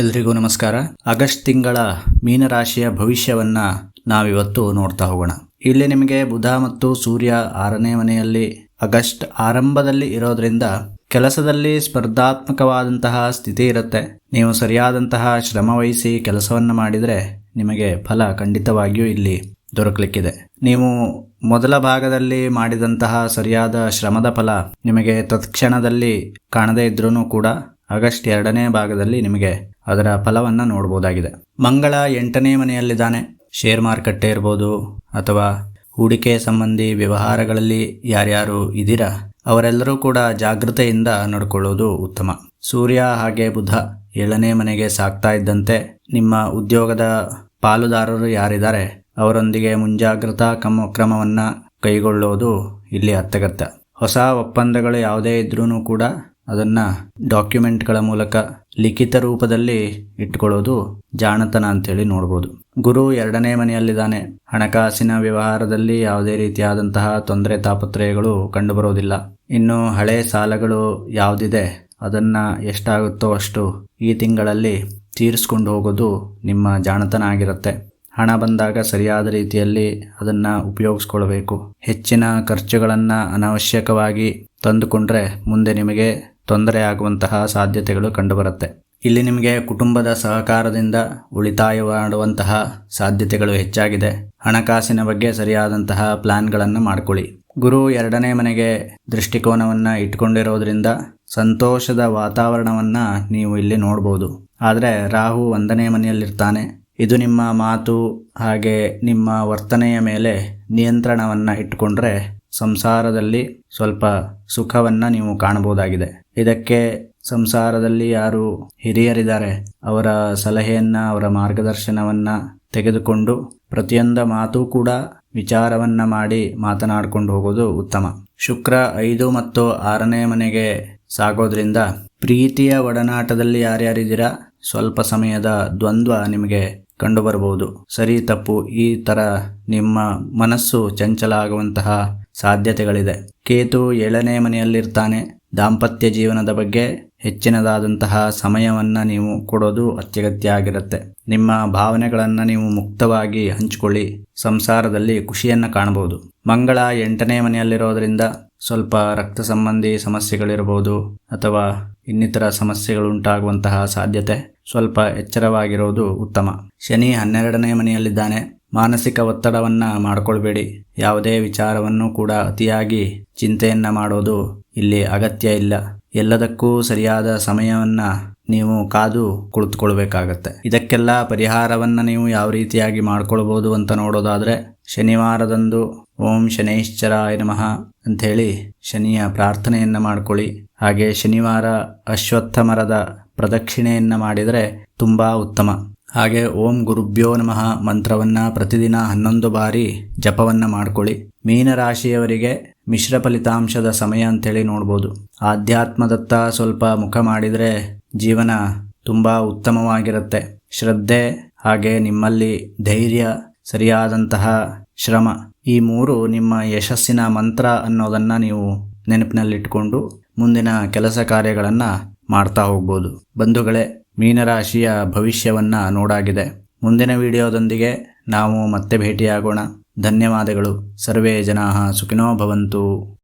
ಎಲ್ರಿಗೂ ನಮಸ್ಕಾರ. ಆಗಸ್ಟ್ ತಿಂಗಳ ಮೀನರಾಶಿಯ ಭವಿಷ್ಯವನ್ನ ನಾವಿವತ್ತು ನೋಡ್ತಾ ಹೋಗೋಣ. ಇಲ್ಲಿ ನಿಮಗೆ ಬುಧ ಮತ್ತು ಸೂರ್ಯ ಆರನೇ ಮನೆಯಲ್ಲಿ ಆಗಸ್ಟ್ ಆರಂಭದಲ್ಲಿ ಇರೋದ್ರಿಂದ ಕೆಲಸದಲ್ಲಿ ಸ್ಪರ್ಧಾತ್ಮಕವಾದಂತಹ ಸ್ಥಿತಿ ಇರುತ್ತೆ. ನೀವು ಸರಿಯಾದಂತಹ ಶ್ರಮ ವಹಿಸಿ ಕೆಲಸವನ್ನು ಮಾಡಿದರೆ ನಿಮಗೆ ಫಲ ಖಂಡಿತವಾಗಿಯೂ ಇಲ್ಲಿ ದೊರಕಲಿಕ್ಕಿದೆ. ನೀವು ಮೊದಲ ಭಾಗದಲ್ಲಿ ಮಾಡಿದಂತಹ ಸರಿಯಾದ ಶ್ರಮದ ಫಲ ನಿಮಗೆ ತತ್ಕ್ಷಣದಲ್ಲಿ ಕಾಣದೇ ಇದ್ರೂ ಕೂಡ ಆಗಸ್ಟ್ ಎರಡನೇ ಭಾಗದಲ್ಲಿ ನಿಮಗೆ ಅದರ ಫಲವನ್ನು ನೋಡ್ಬೋದಾಗಿದೆ. ಮಂಗಳ ಎಂಟನೇ ಮನೆಯಲ್ಲಿದ್ದಾನೆ. ಶೇರ್ ಮಾರುಕಟ್ಟೆ ಇರ್ಬೋದು ಅಥವಾ ಹೂಡಿಕೆ ಸಂಬಂಧಿ ವ್ಯವಹಾರಗಳಲ್ಲಿ ಯಾರ್ಯಾರು ಇದ್ದೀರಾ, ಅವರೆಲ್ಲರೂ ಕೂಡ ಜಾಗೃತೆಯಿಂದ ನಡ್ಕೊಳ್ಳೋದು ಉತ್ತಮ. ಸೂರ್ಯ ಹಾಗೆ ಬುಧ ಏಳನೇ ಮನೆಗೆ ಸಾಕ್ತಾ ಇದ್ದಂತೆ ನಿಮ್ಮ ಉದ್ಯೋಗದ ಪಾಲುದಾರರು ಯಾರಿದ್ದಾರೆ, ಅವರೊಂದಿಗೆ ಮುಂಜಾಗ್ರತಾ ಕ್ರಮ ಕ್ರಮವನ್ನು ಕೈಗೊಳ್ಳೋದು ಇಲ್ಲಿ ಅತ್ಯಗತ್ಯ. ಹೊಸ ಒಪ್ಪಂದಗಳು ಯಾವುದೇ ಇದ್ರೂ ಕೂಡ ಅದನ್ನು ಡಾಕ್ಯುಮೆಂಟ್ಗಳ ಮೂಲಕ ಲಿಖಿತ ರೂಪದಲ್ಲಿ ಇಟ್ಕೊಳ್ಳೋದು ಜಾಣತನ ಅಂತೇಳಿ ನೋಡ್ಬೋದು. ಗುರು ಎರಡನೇ ಮನೆಯಲ್ಲಿದ್ದಾನೆ. ಹಣಕಾಸಿನ ವ್ಯವಹಾರದಲ್ಲಿ ಯಾವುದೇ ರೀತಿಯಾದಂತಹ ತೊಂದರೆ ತಾಪತ್ರಯಗಳು ಕಂಡುಬರೋದಿಲ್ಲ. ಇನ್ನು ಹಳೆ ಸಾಲಗಳು ಯಾವುದಿದೆ, ಅದನ್ನು ಎಷ್ಟಾಗುತ್ತೋ ಅಷ್ಟು ಈ ತಿಂಗಳಲ್ಲಿ ತೀರಿಸ್ಕೊಂಡು ಹೋಗೋದು ನಿಮ್ಮ ಜಾಣತನ ಆಗಿರುತ್ತೆ. ಹಣ ಬಂದಾಗ ಸರಿಯಾದ ರೀತಿಯಲ್ಲಿ ಅದನ್ನು ಉಪಯೋಗಿಸ್ಕೊಳ್ಬೇಕು. ಹೆಚ್ಚಿನ ಖರ್ಚುಗಳನ್ನು ಅನಾವಶ್ಯಕವಾಗಿ ತಂದುಕೊಂಡ್ರೆ ಮುಂದೆ ನಿಮಗೆ ತೊಂದರೆ ಆಗುವಂತಹ ಸಾಧ್ಯತೆಗಳು ಕಂಡುಬರುತ್ತೆ. ಇಲ್ಲಿ ನಿಮಗೆ ಕುಟುಂಬದ ಸಹಕಾರದಿಂದ ಉಳಿತಾಯ ಮಾಡುವಂತಹ ಸಾಧ್ಯತೆಗಳು ಹೆಚ್ಚಾಗಿದೆ. ಹಣಕಾಸಿನ ಬಗ್ಗೆ ಸರಿಯಾದಂತಹ ಪ್ಲಾನ್ಗಳನ್ನು ಮಾಡ್ಕೊಳ್ಳಿ. ಗುರು ಎರಡನೇ ಮನೆಗೆ ದೃಷ್ಟಿಕೋನವನ್ನು ಇಟ್ಕೊಂಡಿರೋದ್ರಿಂದ ಸಂತೋಷದ ವಾತಾವರಣವನ್ನು ನೀವು ಇಲ್ಲಿ ನೋಡ್ಬೋದು. ಆದರೆ ರಾಹು ಒಂದನೇ ಮನೆಯಲ್ಲಿರ್ತಾನೆ. ಇದು ನಿಮ್ಮ ಮಾತು ಹಾಗೆ ನಿಮ್ಮ ವರ್ತನೆಯ ಮೇಲೆ ನಿಯಂತ್ರಣವನ್ನು ಇಟ್ಟುಕೊಂಡ್ರೆ ಸಂಸಾರದಲ್ಲಿ ಸ್ವಲ್ಪ ಸುಖವನ್ನು ನೀವು ಕಾಣಬಹುದಾಗಿದೆ. ಇದಕ್ಕೆ ಸಂಸಾರದಲ್ಲಿ ಯಾರು ಹಿರಿಯರಿದ್ದಾರೆ, ಅವರ ಸಲಹೆಯನ್ನು, ಅವರ ಮಾರ್ಗದರ್ಶನವನ್ನು ತೆಗೆದುಕೊಂಡು ಪ್ರತಿಯೊಂದ ಮಾತು ಕೂಡ ವಿಚಾರವನ್ನು ಮಾಡಿ ಮಾತನಾಡಿಕೊಂಡು ಹೋಗೋದು ಉತ್ತಮ. ಶುಕ್ರ ಐದು ಮತ್ತು ಆರನೇ ಮನೆಗೆ ಸಾಗೋದ್ರಿಂದ ಪ್ರೀತಿಯ ಒಡನಾಟದಲ್ಲಿ ಯಾರ್ಯಾರಿದ್ದೀರಾ, ಸ್ವಲ್ಪ ಸಮಯದ ದ್ವಂದ್ವ ನಿಮಗೆ ಕಂಡುಬರಬಹುದು. ಸರಿ ತಪ್ಪು, ಈ ಥರ ನಿಮ್ಮ ಮನಸ್ಸು ಚಂಚಲ ಆಗುವಂತಹ ಸಾಧ್ಯತೆಗಳಿದೆ. ಕೇತು ಏಳನೇ ಮನೆಯಲ್ಲಿರ್ತಾನೆ. ದಾಂಪತ್ಯ ಜೀವನದ ಬಗ್ಗೆ ಹೆಚ್ಚಿನದಾದಂತಹ ಸಮಯವನ್ನು ನೀವು ಕೊಡೋದು ಅತ್ಯಗತ್ಯ ಆಗಿರುತ್ತೆ. ನಿಮ್ಮ ಭಾವನೆಗಳನ್ನು ನೀವು ಮುಕ್ತವಾಗಿ ಹಂಚಿಕೊಳ್ಳಿ. ಸಂಸಾರದಲ್ಲಿ ಖುಷಿಯನ್ನು ಕಾಣಬಹುದು ಮಂಗಳ ಎಂಟನೇ ಮನೆಯಲ್ಲಿರೋದ್ರಿಂದ ಸ್ವಲ್ಪ ರಕ್ತ ಸಂಬಂಧಿ ಸಮಸ್ಯೆಗಳಿರಬಹುದು ಅಥವಾ ಇನ್ನಿತರ ಸಮಸ್ಯೆಗಳು ಉಂಟಾಗುವಂತಹ ಸಾಧ್ಯತೆ ಸ್ವಲ್ಪ ಎಚ್ಚರವಾಗಿರೋದು ಉತ್ತಮ. ಶನಿ ಹನ್ನೆರಡನೇ ಮನೆಯಲ್ಲಿದ್ದಾನೆ. ಮಾನಸಿಕ ಒತ್ತಡವನ್ನು ಮಾಡಿಕೊಳ್ಬೇಡಿ. ಯಾವುದೇ ವಿಚಾರವನ್ನು ಕೂಡ ಅತಿಯಾಗಿ ಚಿಂತೆಯನ್ನು ಮಾಡೋದು ಇಲ್ಲಿ ಅಗತ್ಯ ಇಲ್ಲ. ಎಲ್ಲದಕ್ಕೂ ಸರಿಯಾದ ಸಮಯವನ್ನು ನೀವು ಕಾದು ಕುಳಿತುಕೊಳ್ಬೇಕಾಗತ್ತೆ. ಇದಕ್ಕೆಲ್ಲ ಪರಿಹಾರವನ್ನು ನೀವು ಯಾವ ರೀತಿಯಾಗಿ ಮಾಡ್ಕೊಳ್ಬೋದು ಅಂತ ನೋಡೋದಾದರೆ ಶನಿವಾರದಂದು ಓಂ ಶನೈಶ್ಚರಾಯ ನಮಃ ಅಂಥೇಳಿ ಶನಿಯ ಪ್ರಾರ್ಥನೆಯನ್ನು ಮಾಡ್ಕೊಳ್ಳಿ. ಹಾಗೆ ಶನಿವಾರ ಅಶ್ವತ್ಥ ಮರದ ಪ್ರದಕ್ಷಿಣೆಯನ್ನು ಮಾಡಿದರೆ ತುಂಬ ಉತ್ತಮ. ಹಾಗೆ ಓಂ ಗುರುಭ್ಯೋ ನಮಃ ಮಂತ್ರವನ್ನು ಪ್ರತಿದಿನ ಹನ್ನೊಂದು ಬಾರಿ ಜಪವನ್ನು ಮಾಡ್ಕೊಳ್ಳಿ. ಮೀನರಾಶಿಯವರಿಗೆ ಮಿಶ್ರ ಫಲಿತಾಂಶದ ಸಮಯ ಅಂತೇಳಿ ನೋಡ್ಬೋದು. ಆಧ್ಯಾತ್ಮದತ್ತ ಸ್ವಲ್ಪ ಮುಖ ಮಾಡಿದರೆ ಜೀವನ ತುಂಬ ಉತ್ತಮವಾಗಿರುತ್ತೆ. ಶ್ರದ್ಧೆ ಹಾಗೆ ನಿಮ್ಮಲ್ಲಿ ಧೈರ್ಯ ಸರಿಯಾದಂತಹ ಶ್ರಮ. ಈ ಮೂರು ನಿಮ್ಮ ಯಶಸ್ಸಿನ ಮಂತ್ರ ಅನ್ನೋದನ್ನು ನೀವು ನೆನಪಿನಲ್ಲಿಟ್ಟುಕೊಂಡು ಮುಂದಿನ ಕೆಲಸ ಕಾರ್ಯಗಳನ್ನು ಮಾಡ್ತಾ ಹೋಗ್ಬೋದು. ಬಂಧುಗಳೇ ಮೀನರಾಶಿಯ ಭವಿಷ್ಯವನ್ನು ನೋಡಾಗಿದೆ. ಮುಂದಿನ ವಿಡಿಯೋದೊಂದಿಗೆ ನಾವು ಮತ್ತೆ ಭೇಟಿಯಾಗೋಣ. ಧನ್ಯವಾದಗಳು. ಸರ್ವೇ ಜನಾ ಸುಖಿನೋ ಭವಂತು.